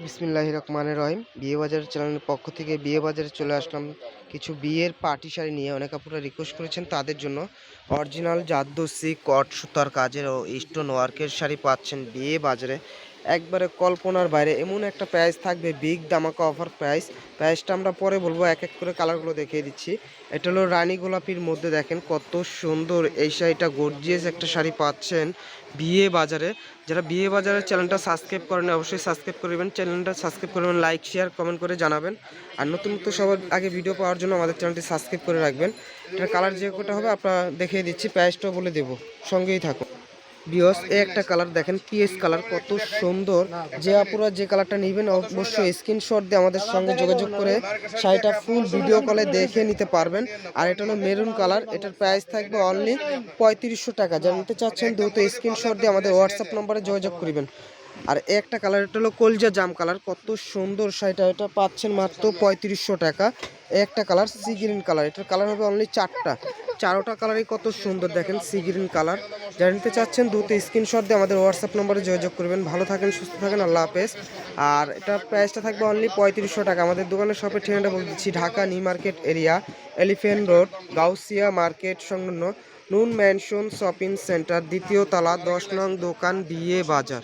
বিসমিল্লাহ রহমানের রহিম। বিয়ে বাজার চ্যানেলের পক্ষ থেকে বিয়ে বাজারে চলে আসলাম। কিছু বিয়ের পার্টি শাড়ি নিয়ে অনেক আপুরা রিকোয়েস্ট করেছেন তাদের জন্য। অরিজিনাল জাদ্দসি কট সুতার কাজের ও স্টোন ওয়ার্কের শাড়ি পাচ্ছেন বিয়ে বাজারে। একবারে কল্পনার বাইরে। এমন একটা প্রাইস থাকবে বিগ দামাকা অফার প্রাইস প্রাইসটা আমরা পরে বলব, এক এক করে কালারগুলো দেখিয়ে দিচ্ছি। এটা হলো রানী গোলাপির মধ্যে দেখেন কত সুন্দর, এই শাড়িটা গর্জিয়াস একটা শাড়ি পাচ্ছেন বিয়ে বাজারে। যারা বিয়ে বাজারের চ্যানেলটা সাবস্ক্রাইব করেন অবশ্যই সাবস্ক্রাইব করবেন চ্যানেলটা সাবস্ক্রাইব করবেন লাইক শেয়ার কমেন্ট করে জানাবেন। আর নতুন নতুন সবার আগে ভিডিও পাওয়ার জন্য আমাদের চ্যানেলটি সাবস্ক্রাইব করে রাখবেন। এটার কালার যে কোটা হবে, আপনারা দেখিয়ে দিচ্ছি প্রাইসটাও বলে দেবো। সঙ্গেই থাকুন। এই একটা কালার দেখেন পিএস কালার, কত সুন্দর। যে আপুরা যে কালারটা নেবেন, অবশ্যই স্ক্রিনশট দিয়ে আমাদের সঙ্গে যোগাযোগ করে শাড়িটা ফুল ভিডিও কলে দেখে নিতে পারবেন। আর এটা হলো মেরুন কালার এটার প্রাইস থাকবে অনলি পঁয়ত্রিশশো টাকা। জানতে চাচ্ছেন, দ্রুত স্ক্রিনশট দিয়ে আমাদের হোয়াটসঅ্যাপ নম্বরে যোগাযোগ করবেন। আর একটা কালার, এটা হলো কলজা জাম কালার, কত সুন্দর শাড়িটা, এটা পাচ্ছেন মাত্র পঁয়ত্রিশশো টাকা। একটা কালার সি গ্রিন কালার এটার কালার হবে অনলি চারটা। চারোটা কালারই কত সুন্দর। দেখেন সি গ্রিন কালার যারা নিতে চাচ্ছেন দ্রুত স্ক্রিনশট দিয়ে আমাদের হোয়াটসঅ্যাপ নম্বরে যোগাযোগ করবেন। ভালো থাকেন, সুস্থ থাকেন, আল্লাহ হাফেজ। আর এটা প্রাইসটা থাকবে অনলি পঁয়ত্রিশশো টাকা। আমাদের দোকানের শপের ঠিকানাটা বলে দিচ্ছি। Dhaka new market area elephant road Gausia market সংলগ্ন নুন ম্যানশন শপিং সেন্টার, দ্বিতীয় তালা, দশ নং দোকান বিয়ে বাজার।